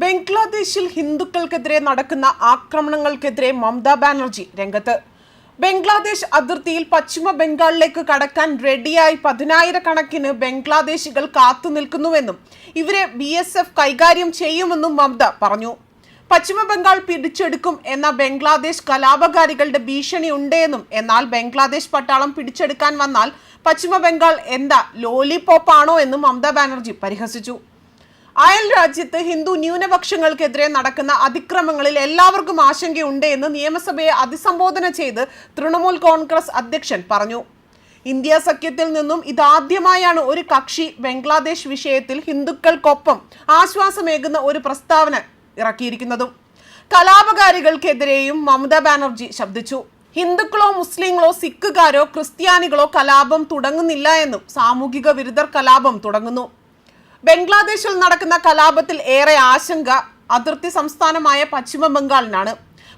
ബംഗ്ലാദേശിൽ ഹിന്ദുക്കൾക്കെതിരെ നടക്കുന്ന ആക്രമണങ്ങൾക്കെതിരെ മമതാ ബാനർജി രംഗത്ത്. ബംഗ്ലാദേശ് അതിർത്തിയിൽ പശ്ചിമ ബംഗാളിലേക്ക് കടക്കാൻ റെഡിയായി പതിനായിരക്കണക്കിന് ബംഗ്ലാദേശികൾ കാത്തു നിൽക്കുന്നുവെന്നും ഇവരെ ബി എസ് എഫ് കൈകാര്യം ചെയ്യുമെന്നും മമത പറഞ്ഞു. പശ്ചിമ ബംഗാൾ പിടിച്ചെടുക്കും എന്ന ബംഗ്ലാദേശ് കലാപകാരികളുടെ ഭീഷണി ഉണ്ടെന്നും എന്നാൽ ബംഗ്ലാദേശ് പട്ടാളം പിടിച്ചെടുക്കാൻ വന്നാൽ പശ്ചിമ ബംഗാൾ എന്താ ലോലിപോപ്പാണോ എന്നും മമതാ ബാനർജി പരിഹസിച്ചു. അയൽ രാജ്യത്ത് ഹിന്ദു ന്യൂനപക്ഷങ്ങൾക്കെതിരെ നടക്കുന്ന അതിക്രമങ്ങളിൽ എല്ലാവർക്കും ആശങ്കയുണ്ട് എന്ന് നിയമസഭയെ അഭിസംബോധന ചെയ്ത് തൃണമൂൽ കോൺഗ്രസ് അധ്യക്ഷൻ പറഞ്ഞു. ഇന്ത്യ സഖ്യത്തിൽ നിന്നും ഇതാദ്യമായാണ് ഒരു കക്ഷി ബംഗ്ലാദേശ് വിഷയത്തിൽ ഹിന്ദുക്കൾക്കൊപ്പം ആശ്വാസമേകുന്ന ഒരു പ്രസ്താവന ഇറക്കിയിരിക്കുന്നതും. കലാപകാരികൾക്കെതിരെയും മമതാ ബാനർജി ശബ്ദിച്ചു. ഹിന്ദുക്കളോ മുസ്ലിങ്ങളോ സിഖുകാരോ ക്രിസ്ത്യാനികളോ കലാപം തുടങ്ങുന്നില്ല എന്നും സാമൂഹിക വിരുദ്ധർ കലാപം തുടങ്ങുന്നു. ബംഗ്ലാദേശിൽ നടക്കുന്ന കലാപത്തിൽ ഏറെ ആശങ്ക അതിർത്തി സംസ്ഥാനമായ പശ്ചിമ ബംഗാളിനാണ്.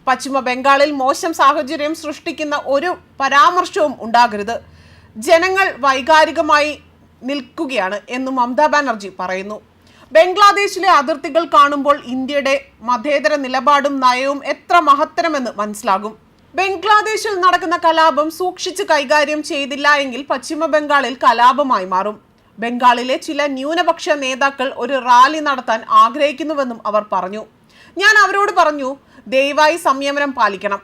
പശ്ചിമ ബംഗാളിൽ മോശം സാഹചര്യം സൃഷ്ടിക്കുന്ന ഒരു പരാമർശവും ഉണ്ടാകരുത്. ജനങ്ങൾ വൈകാരികമായി നിൽക്കുകയാണ് എന്ന് മമതാ ബാനർജി പറയുന്നു. ബംഗ്ലാദേശിലെ അതിർത്തികൾ കാണുമ്പോൾ ഇന്ത്യയുടെ മതേതര നിലപാടും നയവും എത്ര മഹത്തരമെന്ന് മനസ്സിലാകും. ബംഗ്ലാദേശിൽ നടക്കുന്ന കലാപം സൂക്ഷിച്ച് കൈകാര്യം ചെയ്തില്ല എങ്കിൽ പശ്ചിമ ബംഗാളിൽ കലാപമായി മാറും. ബംഗാളിലെ ചില ന്യൂനപക്ഷ നേതാക്കൾ ഒരു റാലി നടത്താൻ ആഗ്രഹിക്കുന്നുവെന്നും അവർ പറഞ്ഞു. ഞാൻ അവരോട് പറഞ്ഞു ദയവായി സംയമനം പാലിക്കണം.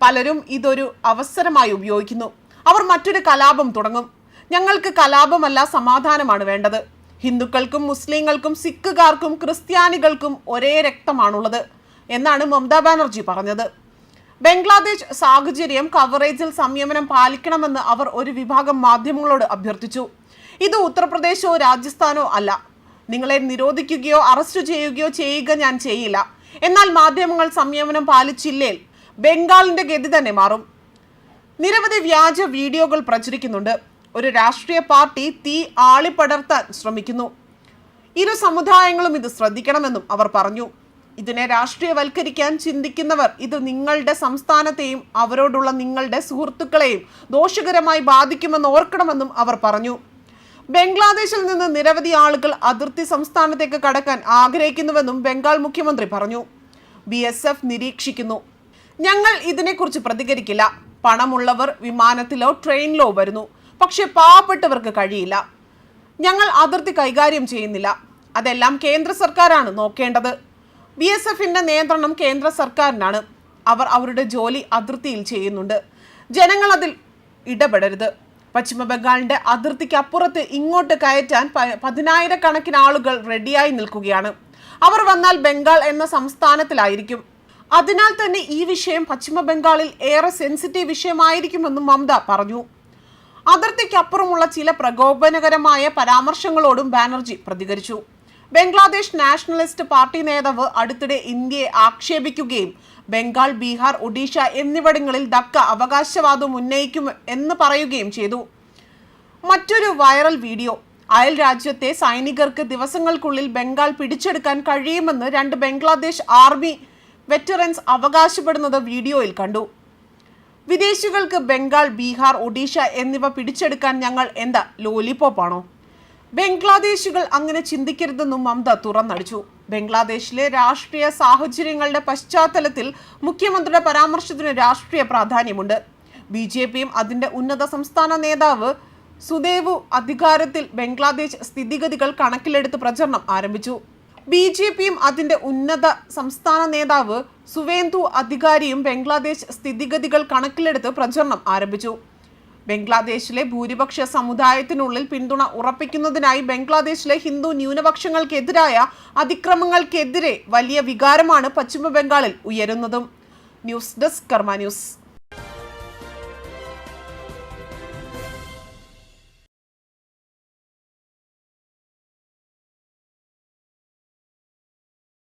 പലരും ഇതൊരു അവസരമായി ഉപയോഗിക്കുന്നു. അവർ മറ്റൊരു കലാപം തുടങ്ങും. ഞങ്ങൾക്ക് കലാപമല്ല സമാധാനമാണ് വേണ്ടത്. ഹിന്ദുക്കൾക്കും മുസ്ലിങ്ങൾക്കും സിഖുകാർക്കും ക്രിസ്ത്യാനികൾക്കും ഒരേ രക്തമാണുള്ളത് എന്നാണ് മമതാ ബാനർജി പറഞ്ഞത്. ബംഗ്ലാദേശ് സാഹചര്യം കവറേജിൽ സംയമനം പാലിക്കണമെന്ന് അവർ ഒരു വിഭാഗം മാധ്യമങ്ങളോട് അഭ്യർത്ഥിച്ചു. ഇത് ഉത്തർപ്രദേശോ രാജസ്ഥാനോ അല്ല. നിങ്ങളെ നിരോധിക്കുകയോ അറസ്റ്റ് ചെയ്യുകയോ ചെയ്യുക ഞാൻ ചെയ്യില്ല. എന്നാൽ മാധ്യമങ്ങൾ സംയമനം പാലിച്ചില്ലേൽ ബംഗാളിന്റെ ഗതി തന്നെ മാറും. നിരവധി വ്യാജ വീഡിയോകൾ പ്രചരിക്കുന്നുണ്ട്. ഒരു രാഷ്ട്രീയ പാർട്ടി തീ ആളിപ്പടർത്താൻ ശ്രമിക്കുന്നു. ഇരു സമുദായങ്ങളും ഇത് ശ്രദ്ധിക്കണമെന്നും അവർ പറഞ്ഞു. ഇതിനെ രാഷ്ട്രീയവൽക്കരിക്കാൻ ചിന്തിക്കുന്നവർ ഇത് നിങ്ങളുടെ സംസ്ഥാനത്തെയും അവരോടുള്ള നിങ്ങളുടെ സുഹൃത്തുക്കളെയും ദോഷകരമായി ബാധിക്കുമെന്ന് ഓർക്കണമെന്നും അവർ പറഞ്ഞു. ബംഗ്ലാദേശിൽ നിന്ന് നിരവധി ആളുകൾ അതിർത്തി സംസ്ഥാനത്തേക്ക് കടക്കാൻ ആഗ്രഹിക്കുന്നുവെന്നും ബംഗാൾ മുഖ്യമന്ത്രി പറഞ്ഞു. ബി എസ് എഫ് നിരീക്ഷിക്കുന്നു. ഞങ്ങൾ ഇതിനെക്കുറിച്ച് പ്രതികരിക്കില്ല. പണമുള്ളവർ വിമാനത്തിലോ ട്രെയിനിലോ വരുന്നു. പക്ഷെ പാവപ്പെട്ടവർക്ക് കഴിയില്ല. ഞങ്ങൾ അതിർത്തി കൈകാര്യം ചെയ്യുന്നില്ല. അതെല്ലാം കേന്ദ്ര സർക്കാരാണ് നോക്കേണ്ടത്. ബി എസ് എഫിന്റെ നിയന്ത്രണം കേന്ദ്ര സർക്കാരിനാണ്. അവർ അവരുടെ ജോലി അതിർത്തിയിൽ ചെയ്യുന്നുണ്ട്. ജനങ്ങൾ അതിൽ ഇടപെടരുത്. പശ്ചിമ ബംഗാളിന്റെ അതിർത്തിക്ക് അപ്പുറത്ത് ഇങ്ങോട്ട് കയറ്റാൻ പതിനായിരക്കണക്കിന് ആളുകൾ റെഡിയായി നിൽക്കുകയാണ്. അവർ വന്നാൽ ബംഗാൾ എന്ന സംസ്ഥാനത്തിലായിരിക്കും. അതിനാൽ തന്നെ ഈ വിഷയം പശ്ചിമ ബംഗാളിൽ ഏറെ സെൻസിറ്റീവ് വിഷയമായിരിക്കുമെന്നും മമത പറഞ്ഞു. അതിർത്തിക്കപ്പുറമുള്ള ചില പ്രകോപനകരമായ പരാമർശങ്ങളോടും ബാനർജി പ്രതികരിച്ചു. ബംഗ്ലാദേശ് നാഷണലിസ്റ്റ് പാർട്ടി നേതാവ് അടുത്തിടെ ഇന്ത്യയെ ആക്ഷേപിക്കുകയും ബംഗാൾ ബീഹാർ ഒഡീഷ എന്നിവിടങ്ങളിൽ ദക്ക അവകാശവാദം ഉന്നയിക്കും എന്ന് പറയുകയും ചെയ്തു. മറ്റൊരു വൈറൽ വീഡിയോ. അയൽ രാജ്യത്തെ സൈനികർക്ക് ദിവസങ്ങൾക്കുള്ളിൽ ബംഗാൾ പിടിച്ചെടുക്കാൻ കഴിയുമെന്ന് രണ്ട് ബംഗ്ലാദേശ് ആർമി വെറ്ററൻസ് അവകാശപ്പെടുന്നത് വീഡിയോയിൽ കണ്ടു. വിദേശികൾക്ക് ബംഗാൾ ബീഹാർ ഒഡീഷ എന്നിവ പിടിച്ചെടുക്കാൻ ഞങ്ങൾ എന്താ ലോലിപോപ്പാണോ? ബംഗ്ലാദേശികൾ അങ്ങനെ ചിന്തിക്കരുതെന്നും മമത തുറന്നടിച്ചു. ബംഗ്ലാദേശിലെ രാഷ്ട്രീയ സാഹചര്യങ്ങളുടെ പശ്ചാത്തലത്തിൽ മുഖ്യമന്ത്രിയുടെ പരാമർശത്തിന് രാഷ്ട്രീയ പ്രാധാന്യമുണ്ട്. ബി ജെ പിയും അതിന്റെ ഉന്നത സംസ്ഥാന നേതാവ് സുദേവു അധികാരത്തിൽ ബംഗ്ലാദേശ് സ്ഥിതിഗതികൾ കണക്കിലെടുത്ത് പ്രചരണം ആരംഭിച്ചു. ബി ജെ പിയും അതിന്റെ ഉന്നത സംസ്ഥാന നേതാവ് സുവേന്ദു അധികാരിയും ബംഗ്ലാദേശ് സ്ഥിതിഗതികൾ കണക്കിലെടുത്ത് പ്രചരണം ആരംഭിച്ചു. ബംഗ്ലാദേശിലെ ഭൂരിപക്ഷ സമുദായത്തിനുള്ളിൽ പിന്തുണ ഉറപ്പിക്കുന്നതിനായി ബംഗ്ലാദേശിലെ ഹിന്ദു ന്യൂനപക്ഷങ്ങൾക്കെതിരായ അതിക്രമങ്ങൾക്കെതിരെ വലിയ വികാരമാണ് പശ്ചിമ ബംഗാളിൽ ഉയരുന്നതും. News desk Karma news.